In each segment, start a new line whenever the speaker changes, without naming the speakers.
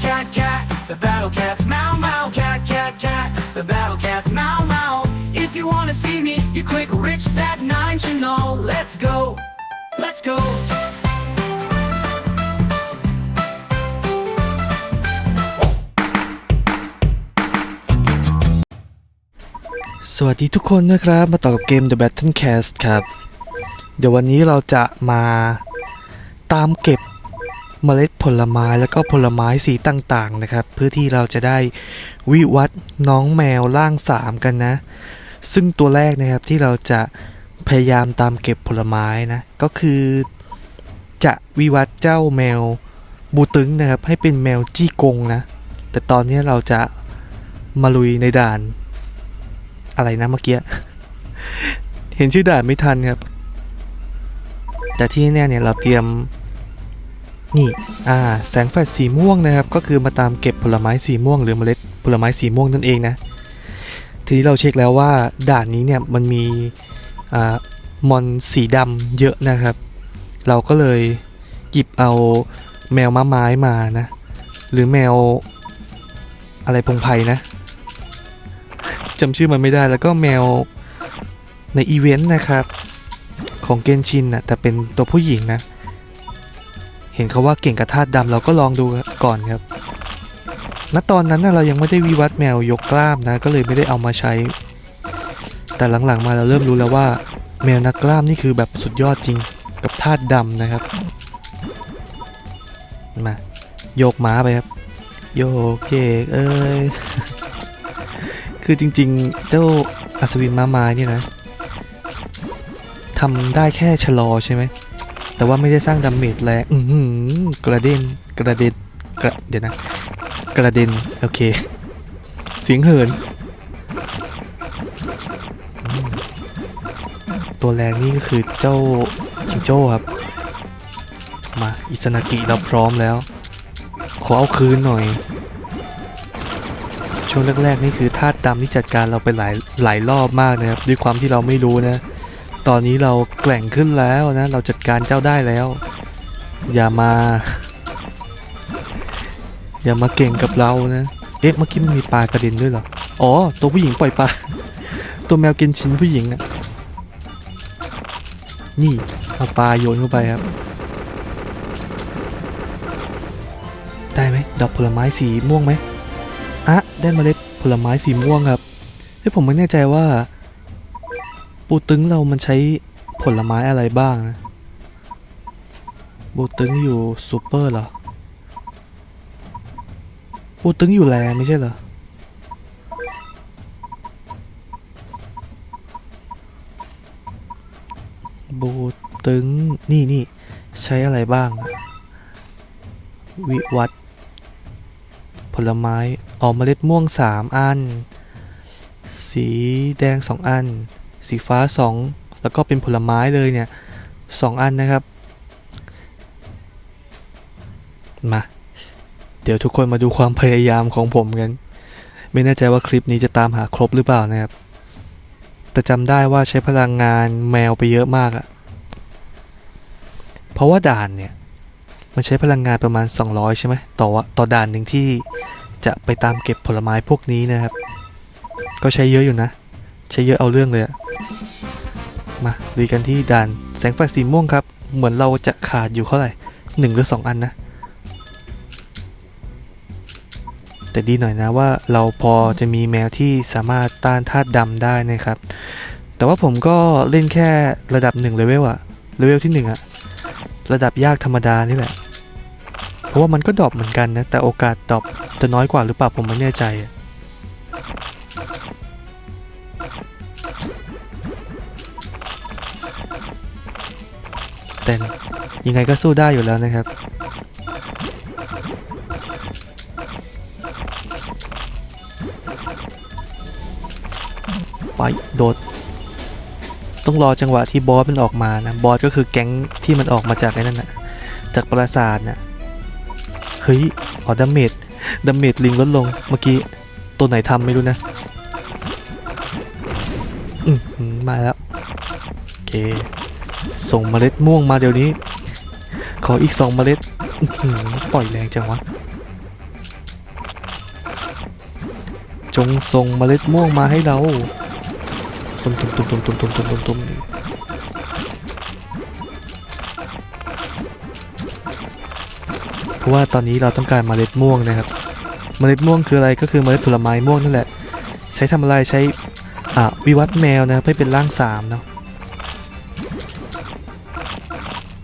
cat, cat, cat. The battle cats meow, meow, cat, cat, cat. The battle cats meow, meow. If you wanna see me, you click Rich Sat 9 channel. Let's go. Let's go.
สวัสดีทุกคนนะครับ มาต่อกับเกม The Battle Cast ครับ เดี๋ยววันนี้เราจะมาตามเก็บ เมล็ดผลไม้แล้วก็ผลไม้สีต่างๆนะครับ เพื่อที่เราจะได้วิวัฒน์น้องแมวร่างสามกันนะ ซึ่งตัวแรกนะครับที่เราจะพยายามตามเก็บผลไม้นะ ก็คือ จะวิวัฒน์เจ้าแมวบูตึงนะครับ ให้เป็นแมวจี้กงนะ แต่ตอนนี้เราจะมาลุยในด่าน อะไรนะเมื่อกี้ เห็นชื่อด่านไม่ทันครับ แต่ที่แน่เนี่ยเราเตรียม นี่อ่าแสงแฟลชสีม่วงนะครับ ก็คือมาตามเก็บผลไม้สีม่วงหรือเมล็ดผลไม้สีม่วงนั่นเองนะทีนี้เราเช็คแล้วว่าด่านนี้เนี่ยมันมีอ่ามอนสีดำเยอะนะครับ เราก็เลยหยิบเอาแมวม้าไม้มานะ หรือแมวอะไรพงไพรนะจำชื่อมันไม่ได้แล้วก็แมวในอีเวนต์นะครับ ของเกนชินนะแต่เป็นตัวผู้หญิงนะ เห็นเขาว่าเก่งกับธาตุดำเราก็ลองดูก่อนครับ ณตอนนั้นเรายังไม่ได้วิวัฒน์แมวยกกล้ามนะ ก็เลยไม่ได้เอามาใช้ แต่หลังๆมาเราเริ่มรู้แล้วว่า แมวนักกล้ามนี่คือแบบสุดยอดจริงกับธาตุดำนะครับ มาโยกม้าไปครับ โยกเยกเอ้ยคือจริงๆ เจ้าอัศวินม้าไม้นี่นะทำได้แค่ชะลอใช่ไหม แต่ว่าไม่ได้สร้างดาเมจแรงอืกระเด็นกระเด็นกระเดี๋ยวนะ กระเด็นโอเค เสียงเหินอืมตัวแรงนี่ก็คือเจ้าจิงโจ้ครับ มาอิสนากิเราพร้อมแล้ว ขอเอาคืนหน่อย ช่วงแรกๆนี่คือธาตุดำนี่จัดการเราไปหลายหลายรอบมากนะครับ ด้วยความที่เราไม่รู้นะ ตอนนี้เราแกร่งขึ้นแล้วนะ เราจัดการเจ้าได้แล้ว อย่ามา อย่ามาเก่งกับเรานะ เอ๊ะเมื่อกี้มันมีปลากระเด็นด้วยเหรอ อ๋อ ตัวผู้หญิงปล่อยปลา ตัวแมวกินชิ้นผู้หญิงนะนี่เอาปลาโยนเข้าไปครับ ได้ไหมดอกผลไม้สีม่วงไหมอะได้เมล็ดผลไม้สีม่วงครับเฮ้ยผมไม่แน่ใจว่า ปูตึงเรามันใช้ผลไม้อะไรบ้างนะปูตึงอยู่ซูเปอร์เหรอปูตึงอยู่แลไม่ใช่เหรอบูตึงนี่นี่ใช้อะไรบ้าง วิวัฒน์ผลไม้ออกเมล็ดม่วง3อัน สีแดง2อัน สีฟ้า 2 แล้วก็เป็นผลไม้เลยเนี่ย2อันนะครับ มา เดี๋ยวทุกคนมาดูความพยายามของผมกัน ไม่แน่ใจว่าคลิปนี้จะตามหาครบหรือเปล่านะครับ แต่จำได้ว่าใช้พลังงานแมวไปเยอะมากอะเพราะว่าด่านเนี่ย มันใช้พลังงานประมาณ 200 ใช่ไหมต่อวะต่อด่านหนึ่งที่จะไปตามเก็บผลไม้พวกนี้นะครับ ก็ใช้เยอะอยู่นะ ใช้เยอะเอาเรื่องเลยอะมาดูกันที่ด่านแสงไฟสีม่วงครับ เหมือนเราจะขาดอยู่เท่าไหร่หนึ่งหรือสองอันนะ แต่ดีหน่อยนะว่าเราพอจะมีแมวที่สามารถต้านธาตุดำได้นะครับ แต่ว่าผมก็เล่นแค่ระดับ1เลเวลอะเลเวลที่1อะระดับยากธรรมดานี่แหละ เพราะว่ามันก็ดรอปเหมือนกันนะ แต่โอกาสดรอปจะน้อยกว่าหรือเปล่าผมไม่แน่ใจอะ แต่ยังไงก็สู้ได้อยู่แล้วนะครับ ไปโดด ต้องรอจังหวะที่บอสมันออกมานะ บอสก็คือแก๊งที่มันออกมาจากไอ้นั่นนะจากปราสาทน่ะเฮ้ยอ๋อดาเมจดาเมจลิงลดลงเมื่อกี้ ตัวไหนทำไม่รู้นะ อืมมาแล้ว โอเค ส่งเมล็ดม่วงมาเดี๋ยวนี้ ขออีกสองเมล็ดปล่อยแรงจังวะ จงส่งเมล็ดม่วงมาให้เราตุมตุมตุมตุมตุมตุมตุมตุมตุมเพราะว่าตอนนี้เราต้องการเมล็ดม่วงนะครับ เมล็ดม่วงคืออะไรก็คือเมล็ดผลไม้ม่วงนั่นแหละ ใช้ทำอะไรใช้อ่าวิวัฒน์แมวนะครับให้เป็นร่างสามเนาะ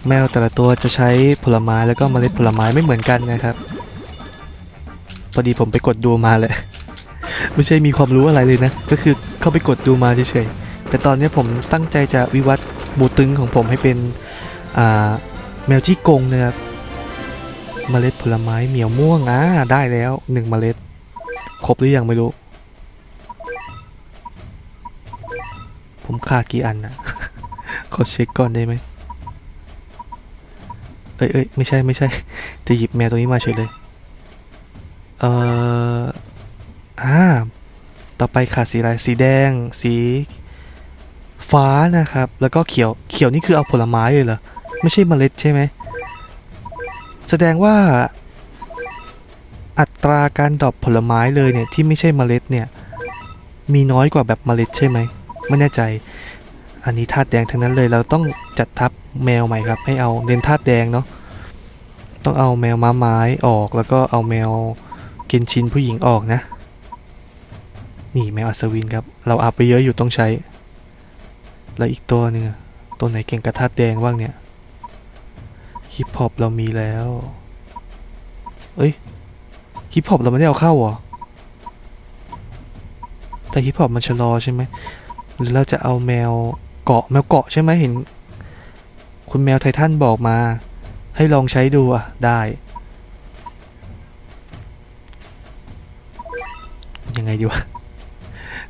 แมวแต่ละตัวจะใช้ผลไม้แล้วก็เมล็ดผลไม้ไม่เหมือนกันนะครับ พอดีผมไปกดดูมาเลย ไม่ใช่มีความรู้อะไรเลยนะ ก็คือเข้าไปกดดูมาเฉยๆแต่ตอนนี้ผมตั้งใจจะวิวัฒน์บูตึงของผมให้เป็นแมวที่กงนะครับเมล็ดผลไม้เหมียวม่วงอ่าได้แล้วหนึ่งเมล็ด ครบหรือยังไม่รู้ ผมขาดกี่อันนะขอเช็คก่อนได้ไหม เอ้ยเอ้ยไม่ใช่ไม่ใช่ จะหยิบแมวตัวนี้มาเฉยเลย เอ่ออ่าต่อไปขาดสีอะไร สีแดง สี ฟ้านะครับ แล้วก็เขียว เขียวนี่คือเอาผลไม้เลยเหรอ ไม่ใช่เมล็ดใช่ไหม แสดงว่า อัตราการดรอปผลไม้เลยเนี่ยที่ไม่ใช่เมล็ดเนี่ย มีน้อยกว่าแบบเมล็ดใช่ไหม ไม่แน่ใจ อันนี้ธาตุแดงทั้งนั้นเลยเราต้องจัดทับแมวใหม่ครับให้เอาเน้นธาตุแดงเนาะต้องเอาแมวม้าไม้ออกแล้วก็เอาแมวเกนชินผู้หญิงออกนะ นี่แมวอัศวินครับ เราอัพไปเยอะอยู่ต้องใช้ แล้วอีกตัวหนึงตัวไหนเก่งกับธาตุแดงบ้างเนี่ยฮิปฮอปเรามีแล้ว เอ้ยฮิปฮอปเราไม่ได้เอาเข้าหรอ แต่ฮิปฮอปมันชะลอใช่ไหมหรือเราจะเอาแมว เกาะแมวเกาะใช่ไหมเห็น คุณแมวไททันบอกมา ให้ลองใช้ดูอะ ได้ ยังไงดีวะ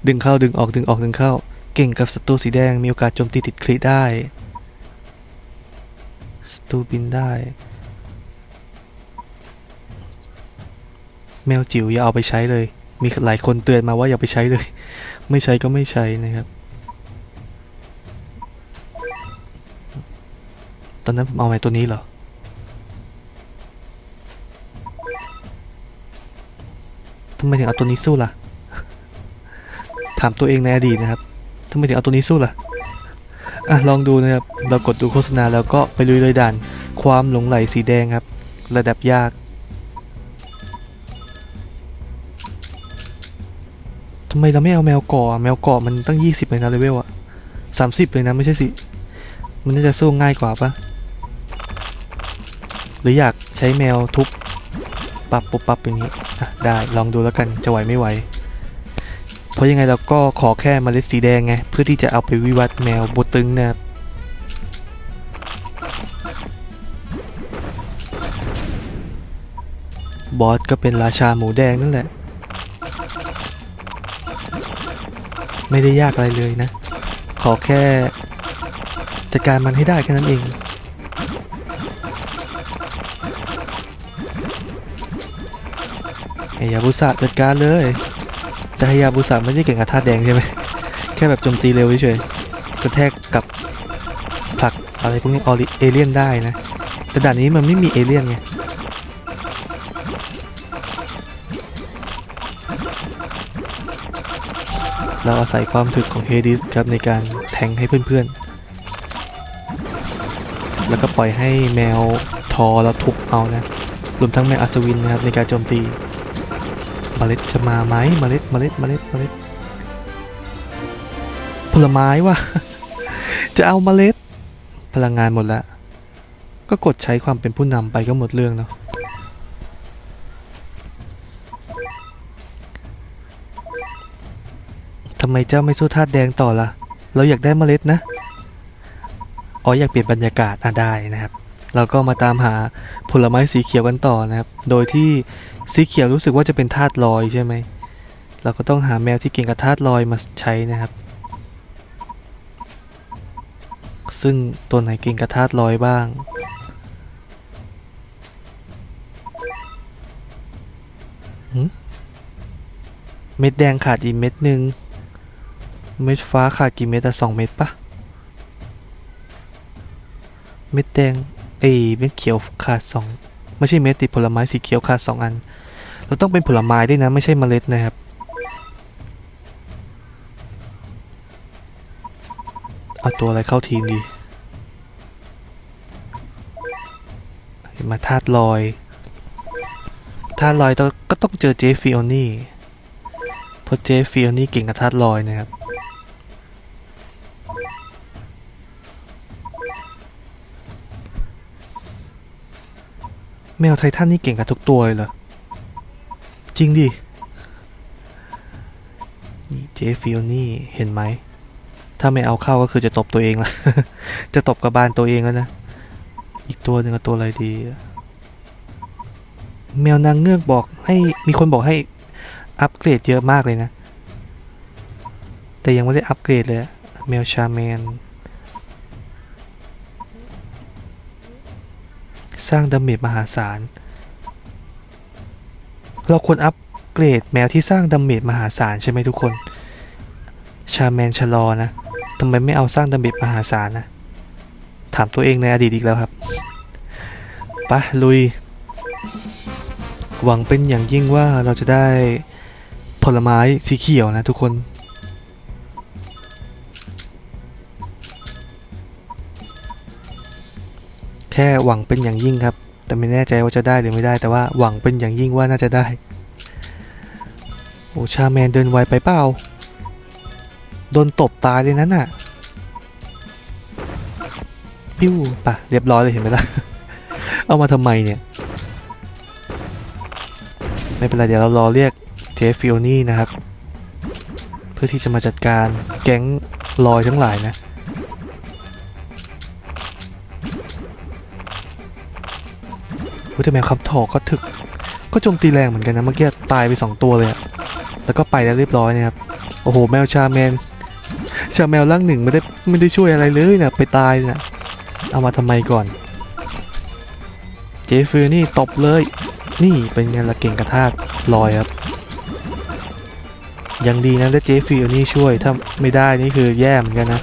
ดึงเข้าดึงออกดึงออกดึงเข้า เก่งกับศัตรูสีแดงมีโอกาสโจมตีติดคลิได้ศัตรูบินได้ แมวจิ๋วอย่าเอาไปใช้เลย มีหลายคนเตือนมาว่าอย่าไปใช้เลย ไม่ใช้ก็ไม่ใช้นะครับ อนนั้นผมเอาไว้ตัวนี้เหรอ ทำไมถึงเอาตัวนี้สู้ล่ะ ถามตัวเองในอดีตนะครับ ทำไมถึงเอาตัวนี้สู้ล่ะ อะลองดูนะครับ เรากดดูโฆษณาแล้วก็ไปลุยเลยด่าน ความหลงไหลสีแดงครับ ระดับยากทำไมเราไม่เอาแมวเก่ออะแมวเก่อมันตั้ง 20 เลยนะเลเวลอะ30 เลยนะ ไม่ใช่สิ มันน่าจะสู้ง่ายกว่าปะ หรืออยากใช้แมวทุบปรับปุบปับอย่างนี้ได้ลองดูแล้วกันจะไหวไม่ไหว เพราะยังไงเราก็ขอแค่เมล็ดสีแดงไง เพื่อที่จะเอาไปวิวัฒน์แมวบูตึงนะครับบอสก็เป็นราชาหมูแดงนั่นแหละ ไม่ได้ยากอะไรเลยนะ ขอแค่จัดการมันให้ได้แค่นั้นเอง เฮยาบุสะจัดการเลย แต่เฮยาบุสะไม่ได้เก่งกับท่าตุแดงใช่ไหม แค่แบบโจมตีเร็วเฉยกระแทกกับผลักอะไรพวกนี้ออริเอเลี่ยนได้นะ แต่ด่านนี้มันไม่มีเอเลี่ยนไงเราอาศัยความถึกของเฮดิสครับในการแทงให้เพื่อนๆ แล้วก็ปล่อยให้แมวทอแล้วทุบเอานะ รวมทั้งแมวอัศวินนะครับในการโจมตี เมล็ดจะมาไหมเมล็ดเมล็ดเมล็ดเมล็ดผลไม้ว่ะ จะเอาเมล็ด พลังงานหมดแล้ว ก็กดใช้ความเป็นผู้นำไปก็หมดเรื่องเนาะทำไมเจ้าไม่สู้ธาตุแดงต่อล่ะ เราอยากได้เมล็ดนะ อ๋ออยากเปลี่ยนบรรยากาศอะได้นะครับ เราก็มาตามหาผลไม้สีเขียวกันต่อนะครับ โดยที่ สีเขียวรู้สึกว่าจะเป็นธาตุลอยใช่ไหม เราก็ต้องหาแมวที่เก่งกับธาตุลอยมาใช้นะครับ ซึ่งตัวไหนเก่งกับธาตุลอยบ้างหืมเม็ดแดงขาดอีกเม็ดหนึ่ง เม็ดฟ้าขาดกี่เม็ดอะสองเม็ดปะ เม็ดแดงเอ้เม็ดเขียวขาดสองไม่ใช่เม็ดติดผลไม้สีเขียวขาดสองอัน เราต้องเป็นผลไม้ด้วยนะ ไม่ใช่เมล็ดนะครับ เอาตัวอะไรเข้าทีมดีมาธาตุลอยธาตุลอยก็ต้องเจอเจฟฟิโอนี่เพราะเจฟฟิโอนี่เก่งกับธาตุลอยนะครับแมวไททันนี่เก่งกับทุกตัวเลยเหรอ จริงดิ นี่เจฟิโอนี่เห็นไหม ถ้าไม่เอาเข้าก็คือจะตบตัวเองละจะตบกระบาลตัวเองแล้วนะ อีกตัวหนึ่งตัวอะไรดี แมวนางเงือกบอกให้มีคนบอกให้อัปเกรดเยอะมากเลยนะ แต่ยังไม่ได้อัปเกรดเลยแมวชาแมนสร้างดาเมจมหาศาล เราควรอัปเกรดแมวที่สร้างดาเมจมหาศาลใช่ไหมทุกคน ชาแมนชะลอนะทำไมไม่เอาสร้างดาเมจมหาศาลนะ ถามตัวเองในอดีตอีกแล้วครับปะลุย หวังเป็นอย่างยิ่งว่าเราจะได้ผลไม้สีเขียวนะทุกคนแค่หวังเป็นอย่างยิ่งครับ แต่ไม่แน่ใจว่าจะได้หรือไม่ได้แต่ว่าหวังเป็นอย่างยิ่งว่าน่าจะได้ โอ้ชาแมนเดินไวไปเปล่าโดนตบตายเลยนั้นน่ะ ปิ้วปะเรียบร้อยเลยเห็นไหมล่ะ เอามาทำไมเนี่ย ไม่เป็นไรเดี๋ยวเรารอเรียกเจฟฟิโอนี่นะครับ เพื่อที่จะมาจัดการแก๊งลอยทั้งหลายนะ พุทธแมวคำถอกก็ถึก ก็โจมตีแรงเหมือนกันนะเมื่อกี้ตายไป 2 ตัวเลยแล้วก็ไปแล้วเรียบร้อยนะครับโอ้โหแมวชาแมนชาแมวร่างหนึ่งไม่ได้ไม่ได้ช่วยอะไรเลยนะไปตายนะเอามาทำไมก่อน เจฟฟนี่ตบเลย นี่เป็นไงละเก่งกระทากลอยครับยังดีนะได้เจฟฟินี่ช่วยถ้าไม่ได้นี่คือแย่เหมือนกันนะ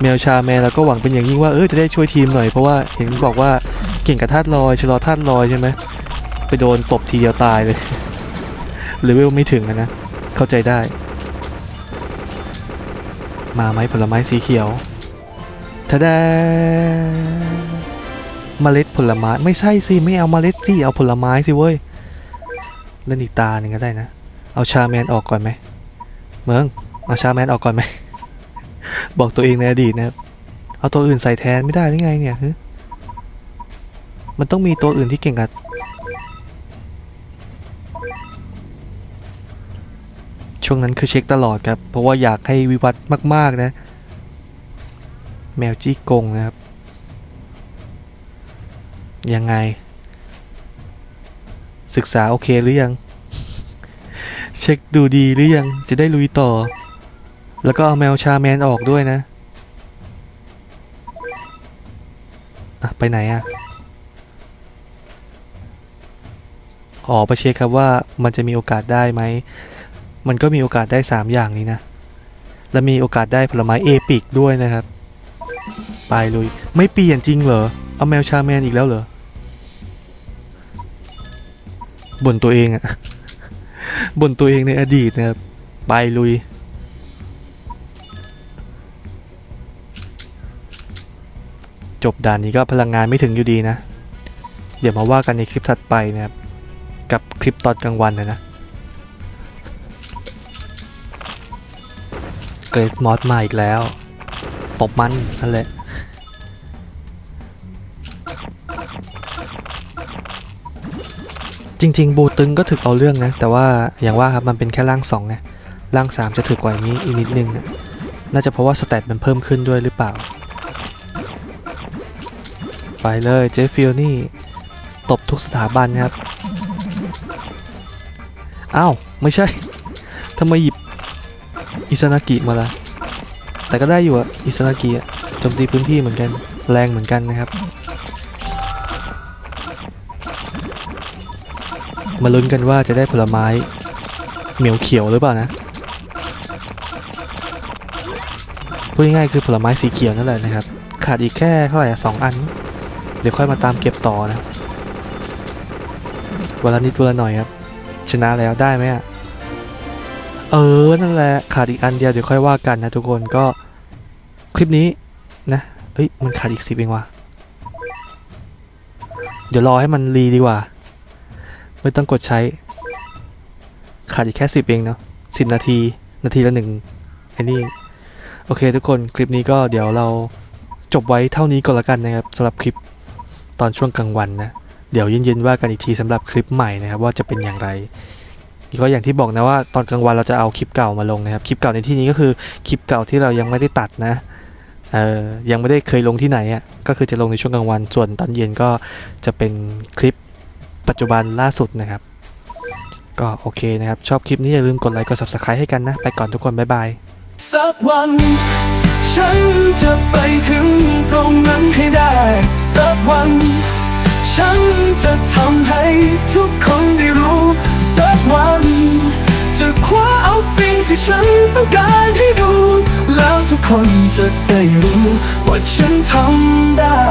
แมวชาแมนเราก็หวังเป็นอย่างยิ่งว่าเออจะได้ช่วยทีมหน่อยเพราะว่าเห็นบอกว่า เก่งกับธาตุลอยชะลอธาตุลอยใช่ไหมไปโดนตบทีเดียวตายเลยเลเวลไม่ถึงอะนะ เข้าใจได้ มาไหมผลไม้สีเขียวทะแดเมล็ดผลไม้ไม่ใช่สิ ไม่เอาเมล็ดสิเอาผลไม้สิเว้ยเล่นอีกตาหนึ่งก็ได้นะ เอาชาแมนออกก่อนไหมเมืองเอาชาแมนออกก่อนไหม บอกตัวเองในอดีตนะ เอาตัวอื่นใส่แทนไม่ได้หรือไงเนี่ยฮึ มันต้องมีตัวอื่นที่เก่งกับช่วงนั้นคือเช็คตลอดครับ เพราะว่าอยากให้วิวัฒน์มาก ๆ นะ แมวจี้กงนะครับ ยังไง ศึกษาโอเคหรือยัง เช็คดูดีหรือยัง จะได้ลุยต่อ แล้วก็เอาแมวชาแมนออกด้วยนะ อะ ไปไหนอะ อ๋อไปเช็คครับว่ามันจะมีโอกาสได้ไหม มันก็มีโอกาสได้ 3 อย่างนี้นะ และมีโอกาสได้ผลไม้เอปิกด้วยนะครับ ไปลุย ไม่เปลี่ยนจริงเหรอ เอาแมวชาแมนอีกแล้วเหรอ บ่นตัวเองอะบ่นตัวเองในอดีตนะครับ ไปลุยจบด่านนี้ก็พลังงานไม่ถึงอยู่ดีนะ เดี๋ยวมาว่ากันในคลิปถัดไปนะครับ กับคลิปตอนกลางวันนะนะเกรดมอสมาอีกแล้ว ตบมันนั่นแหละจริง ๆ บูตึงก็ถึกเอาเรื่องนะ แต่ว่าอย่างว่าครับมันเป็นแค่ร่างสองไงร่างสามจะถึกกว่านี้อีกนิดนึงนะน่าจะเพราะว่าสแตทมันเพิ่มขึ้นด้วยหรือเปล่า ไปเลยเจฟฟิลนี่ ตบทุกสถาบันครับ อ้าว ไม่ใช่ทำไมหยิบอิซานากิมาละแต่ก็ได้อยู่อะอิซานากิอะโจมตีพื้นที่เหมือนกัน แรงเหมือนกันนะครับ มาลุ้นกันว่าจะได้ผลไม้ เหมียวเขียวหรือเปล่านะ พูดง่ายๆคือผลไม้สีเขียวนั่นแหละนะครับ ขาดอีกแค่เท่าไหร่อะสองอัน เดี๋ยวค่อยมาตามเก็บต่อนะวันละนิดวันละหน่อยครับ ชนะแล้วได้ไหมอะเออ นั่นแหละ ขาดอีกอันเดียวเดี๋ยวค่อยว่ากันนะทุกคนก็คลิปนี้นะเฮ้ย มันขาดอีกสิบเองว่ะ เดี๋ยวรอให้มันรีดีกว่า ไม่ต้องกดใช้ ขาดอีกแค่สิบเองเนาะสิบนาที นาทีละหนึ่งไอ้นี่ โอเคทุกคนคลิปนี้ก็เดี๋ยวเราจบไว้เท่านี้ก่อนละกันนะครับสำหรับคลิปตอนช่วงกลางวันนะ เดี๋ยวเย็นๆว่ากันอีกทีสำหรับคลิปใหม่นะครับว่าจะเป็นอย่างไรก็อย่างที่บอกนะว่าตอนกลางวันเราจะเอาคลิปเก่ามาลงนะครับคลิปเก่าในที่นี้ก็คือคลิปเก่าที่เรายังไม่ได้ตัดนะเออยังไม่ได้เคยลงที่ไหนอะก็คือจะลงในช่วงกลางวันส่วนตอนเย็นก็จะเป็นคลิปปัจจุบันล่าสุดนะครับ ก็โอเคนะครับ ชอบคลิปนี้อย่าลืมกดไลค์กด subscribe ให้กันนะ ไปก่อนทุกคน บ๊ายบาย
สักวัน ฉันจะไปถึงตรงนั้นให้ได้ สักวัน ฉันจะทำให้ทุกคนได้รู้สักวัน จะคว้าเอาสิ่งที่ฉันต้องการให้ดู แล้วทุกคนจะได้รู้ว่าฉันทำได้